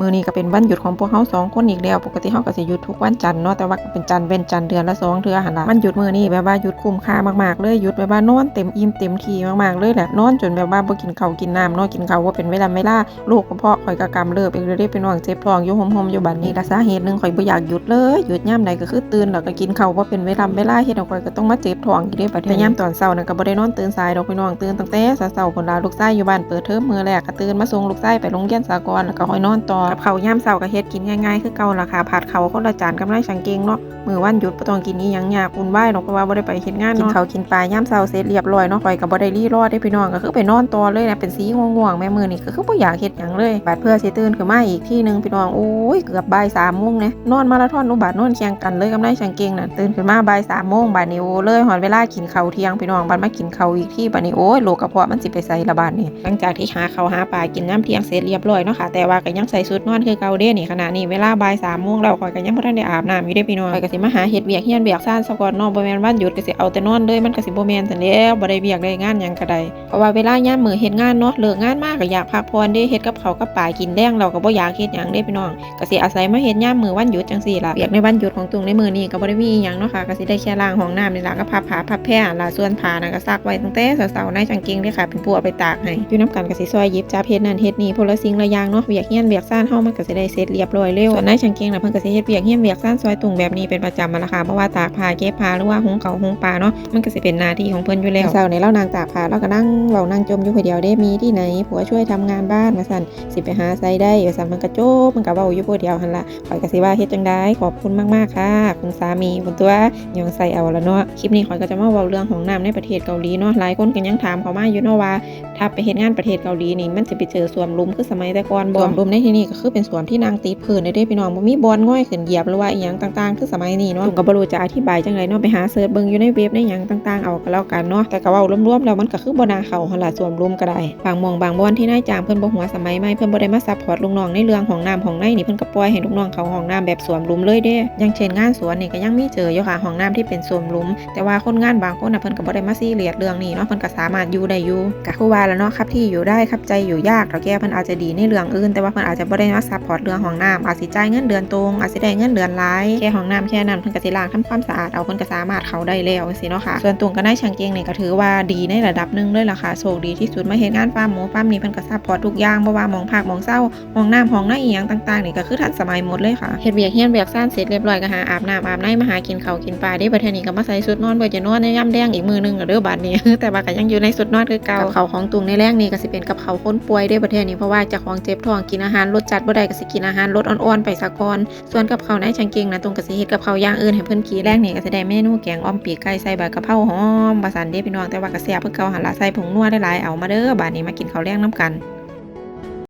มื้อนี้ก็เป็นวันหยุดของพวกเฮาสองคนอีกแล้ว ปกติเฮาก็สิหยุดทุกวันจันทร์เนาะแต่ว่าเป็นจันทร์เว้นจันทร์เดือนละสองเทื่อหันละมันหยุดมื้อนี้แบบว่าหยุดคุ้มค่ามากๆเลยหยุดแบบว่านอนเต็มอิ่มเต็มทีมากๆเลยแหละนอนจนแบบว่าบ่กินข้าวกินน้ำนาะกินข้าวบ่าเป็นเวลาเวลาลูกกระเพาะข่อยก็กำเริบอีกเลยเด้เป็นน้องเจ็บท้องอยู่ห่มๆอยู่บัดนี้ละสาเหตุหนึ่งข่อยบ่อยากหยุดเลยหยุดยามใดก็คือตื่นแล้วก็กินข้าวบ่าเป็นเวลาเวลาเฮ็ดให้ข่อยก็ต้องมาเจ็บท้องอีกเด้บัดนี้แต่ยามตอนเช้านั่นก็บ่ได้นอนตื่นสายดอกพี่น้องตื่นตั้งแต่เช้าๆคนล่ะลูกชายอยู่บ้านเปิดเทอมมื้อแรกก็ตื่นมาส่งลูกชายไปโรงเรียนสากลแล้วก็ค่อยนอนต่อกับข้าวยามเช้าก็เฮ็ดกินง่ายๆ คือเก่าล่ะค่ะผัดข้าวคนละจานกำไรช่างเก่งเนาะมื้อวันหยุดบ่ต้องกินอีหยังยากอุ่นวายเนาะเพราะว่าบ่ได้ไปเฮ็ดงานเนาะกินข้าวกินปลายามเช้าเสร็จเรียบร้อยเนาะข่อยก็บ่ได้รีรอเด้พี่น้องก็คือไปนอนต่อเลยนะเป็นสีง่วงๆแม่มื้อนี้ก็คือบ่อยากเฮ็ดหยังเลยบัดเพื่อสิตื่นขึ้นมาอีกที่หนึงพี่น้องโอ้ยเกือบบ่าย3โมงนะนอนมาราธอนอุบัตินอนเคียงกันเลยกำไรช่างเก่งน่ะตื่นขึ้นมาบ่าย3โมงบัดนี้โอ้เลยฮอดเวลากินข้าวเที่ยงพี่น้องบัดมากินข้าวอีกที่บัดนี้โอ้ยโรคกระเพาะมันสิไปใส่ละบาดนี่หลังจากที่หาข้าวหาปลากินน้ำเที่ยงเสร็จเรียบร้อยเนาะค่ะแต่ว่าก็ยังใส่ชุดนอนคือเกาเด้นี่ขณะนี้เวลาบ่าย3โมงแล้วข่อยก็ยังบ่ทันได้อาบน้ำอยู่เด้พี่น้องข่อยกสิมาหาเฮ็ดเวียกเฮียนเวียกซ่านซะก่อนเนาะบ่แม่นวันหยุดกสิเอาแต่นอนเลยมันกสิบ่แมนซั่นแหล้วบ่ได้เวียกได้งานยังก็ไดเพราะว่าเวลาย่ามมือเฮ็ดงานเนาะเลิกงานมากก็อยากพักผ่อนเด้เฮ็ดกับเขากับปลากินแรงเราก็บ่อยากเฮ็ดหยังเด้พี่น้องกสิอาศัยมาเฮ็ดย่ามมือวันหยุดจังซี่ล่ะเวียกในวันหยุดของตุงในมือนี้ก็บ่ได้มีอิหยังเนาะค่ะกสิได้แค่ล้างห้องน้ำนี่ล่ะก็พับผ้าพับแพร่ล่ะส่วนผ้านะก็ซักไว้ตั้งแต่เช้าๆในจังเกงเด้ค่ะเป็นผู้เอาไปตากให้อยู่นํกันกสิซอยยิบจับเฮ็ดนั่นเฮ็ดนี่พลสิ่งละอย่างเนาะเวียกเฮียนเวียกซ่านเฮามันก็สิได้เสร็จเรียบร้อยเร็วส่วนในจังเกงน่ะเพิ่นก็สิเฮ็ดเวียกเฮียนเวียกซ่านซอยตุงแบบนี้เป็นประจำมาละค่ะเพราะว่าตากผ้าเก็บผ้าหรือว่าหุงข้าวหุงปลาเนาะมันก็สิเป็นหน้าที่ของเพิ่นอยู่แล้วเช้าในเรานางตากผ้าเราก็นั่งเว้านั่งจมอยู่คนเดียวได้มีที่ไหนผัวช่วยทำงานบ้านว่าซั่นสิไปหาไสได้ว่าซั่นมันก็โจบมันก็เว้าอยู่ผู้เดียวหั่นล่ะข่อยก็สิว่าเฮ็ดจังได๋ขอบคุณมากๆค่ะ คุณสามีคุณตัวยังใส่เอาละเนาะคลิปนี้ข่อยก็จะมาเว้าเรื่องของน้ำในประเทศเกาหลีเนาะหลายคนก็ยังถามเขามาอยู่เนาะว่าถ้าไปเฮ็ดงานประเทศเกาหลีนี่มันสิไปเจอสวมลุมคือสมัยแต่ก่อนบ่สวมลุมในที่นี่ก็คือเป็นสวมที่นางติดพื้นได้ด้วยพี่น้องบ่มีบอลง่อยขึ้นเหยียบหรือว่าอีหยังต่างๆคือสมัยนี้เนาะผมก็บ่รู้จะอธิบายจังไดเนาะไปหาเสิร์ชเบิ่งอยู่ในเว็บในหยังต่างๆเอาก็แล้วกันเนาะแต่ก็เว้ารวมๆแล้วมันก็คือบ่นาเขาหั่นล่ะสวมลุมก็ได้บางมองบางบอนที่นายจ้างเพิ่นบ่หัวสมัยใหม่เพิ่นบ่ได้มาซัพพอร์ตลูกน้องในเรื่องของน้ำของในนี่เพิ่นก็ปล่อยให้ลูกน้องเขาห้องน้ำแบบสวมลุมเลยเด้อย่างเช่นงานสวนนี่ก็ยังมีเจออยู่ค่ะห้องน้ำที่เป็นสวมลุม แต่ว่าคนงานบางคนน่ะเพิ่นก็บ่ได้มาซีเรียสเรื่องนี้เนาะเพิ่นก็สามารถอยู่ได้อยู่ก็คือว่าแล้วเนาะครับที่อยู่ได้ครับใจอยู่ยากแล้วแกเพิ่นอาจจะดีในเรื่องอื่นแต่ว่าเพิ่นอาจจะบ่ได้มาซัพพอร์ตเรื่องห้องน้ำอาจสิจ่ายเงินเดือนตรงอาจสิได้เงินเดือนหลายแค่ห้องน้ำแค่นั้นเพิ่นก็สิล้างทำความสะอาดเอาเพิ่นก็สามารถเข้าได้แล้วจังซี่เนาะค่ะส่วนตุงก็ได้ช่างเกงนี่ก็ถือว่าดีในระดับหนึงเลยล่ะค่ะโชคดีที่สุดมาเฮ็ดงานฟาร์มหมูฟาร์มนี้เพิ่นก็ซัพพอร์ตทุกอย่างบ่ว่าหมองภาคหมองเศร้าห้องน้ำห้องน้าอีหยังต่างๆนี่ก็คือทันสมัยหมดเลยค่ะเฮ็ดเวียกเฮียนเวียกซ่านเสร็จเรียบร้อยก็หาอาบน้ำอาบในมาหากินข้าวกินปลาได้ประเทศนี้ก็มาใส่ชุดนอนเพื่อจะนอนในย่ำแดงอีกมือหนึงก็เด้อบัดนี้ แต่ว่าก็ยังอยู่ในชุดนอนคือเก่ากับเขาวของตุงในแรกนี่ก็สิเป็นกับเขาวคนป่วยได้ประเทศนี้เพราะว่าเจะของเจ็บท้องกินอาหารรสจัดบ่ได้ก็สิกินอาหารรสอ่อนๆไปสักก่อนส่วนกับเขาวในชังเกงนะตรงก็สิเฮ็ดกับเขาวอย่างอื่นให้เพิ่นกินแรกนี่ก็สิได้เมนูแกงอ้อมปีกไก่ใส่ใบกะเพราหอมบาสันเด้พี่น้องแต่ว่าก็แซ่บเพิ่นเก่าหันละใส่ผงนัวได้หลายเอามาเด้อบาดนี้มากินข้าวแรงน้ำกัน